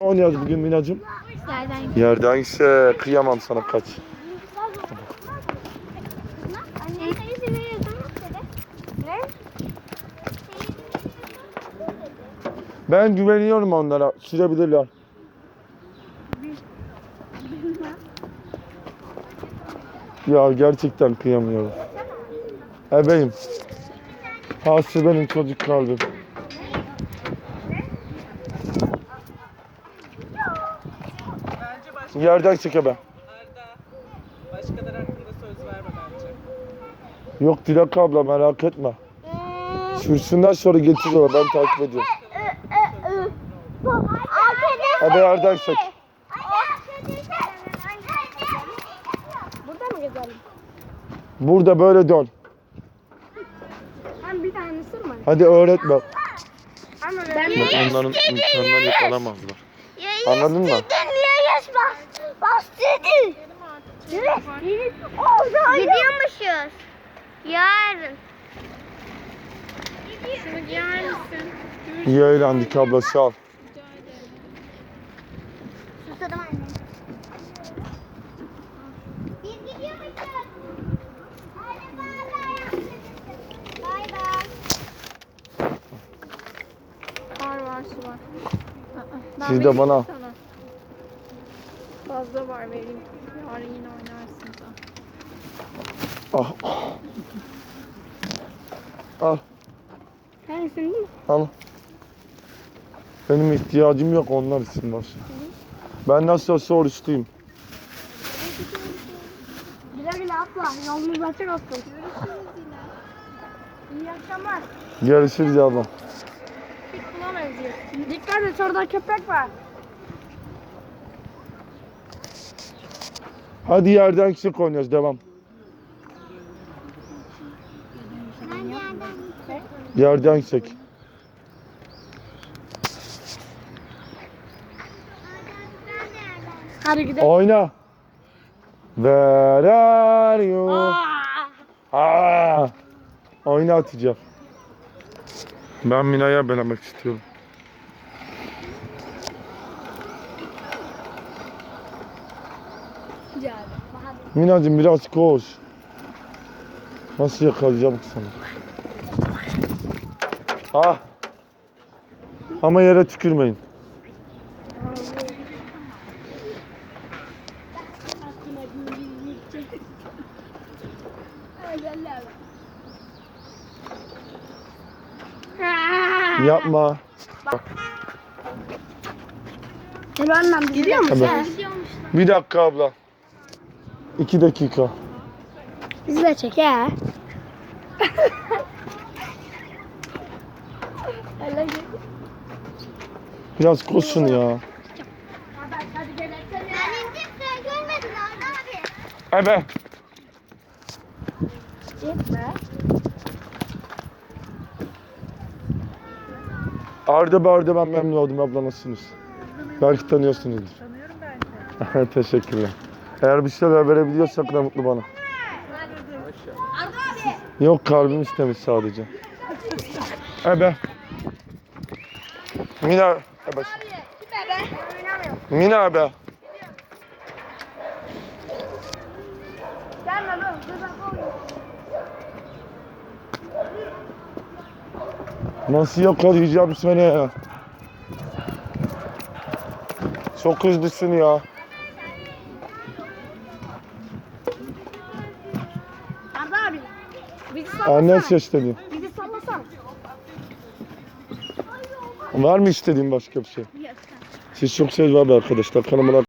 oynuyoruz bugün Minacığım? Yerden ise kıyamam sana kaç. Ben güveniyorum onlara. Sürebilirler. Ya gerçekten kıyamıyorum. Ebeyim. Hası benim çocuk kalbim. Bence başka Yerden çek ebe. Arda. Başkaları hakkında söz verme bence. Yok Dilek abla merak etme. Sürsünler sonra getiriyorlar ben takip ediyorum. Ebe yerden çek. Burada mı gezelim? Burada böyle dön. Ben bir tane ısırma. Hadi öğretme. Ama Bak onların imkanları yakalamazlar. Anladın mı? Niye yaş bas? Bastırdın. Evet. Gidiyormuşuz. Yarın. Şunu giyer misin? İyi eğlendik abla sağ ol. Susadım anne. Biz gidiyormuşuz. Hadi bay bay. Bay var su var. Siz de bana. sana. Fazla var vereyim. Yarın yine oynarsın sen. Ah. Al. Sen ısındın mı? Al. Benim ihtiyacım yok onlar için var. Ben nasıl olsa oruçluyum. Güle güle abla. Yolunuz açık olsun. İyi akşamlar. Görüşürüz abla. Buna benziyor. Dikkat et orada köpek var. Hadi yerden çık oynuyoruz devam. Yerden Yerden çek. Hadi gidelim. Oyna. Where are you? Aa! Oyna atacağım. Ben Mina'ya belemek istiyorum. Minacığım biraz koş. Nasıl yakalayacağım sana? Ah. Ama yere tükürmeyin. Yapma. Gel annem gidiyor musun? Tabii. Bir dakika abla. İki dakika. Bizi de çek ya. Biraz koşun ya. Ben indim sen görmedin Arda abi. Evet. Gitme. Arda Barda ben memnun oldum abla nasılsınız? Belki tanıyorsunuzdur. Tanıyorum bence. Teşekkürler. Eğer bir şeyler verebiliyorsak ne mutlu bana. Yok kalbim istemiş sadece. Ebe. Mina. Ebe. Mina ebe. Nasıl yakalayacağım seni ya? Çok hızlısın ya. Arda abi. Bizi sallasana. Annen sesleniyor. Bizi sallasana. Var mı istediğin başka bir şey? Siz çok seviyorum arkadaşlar. Kanalıma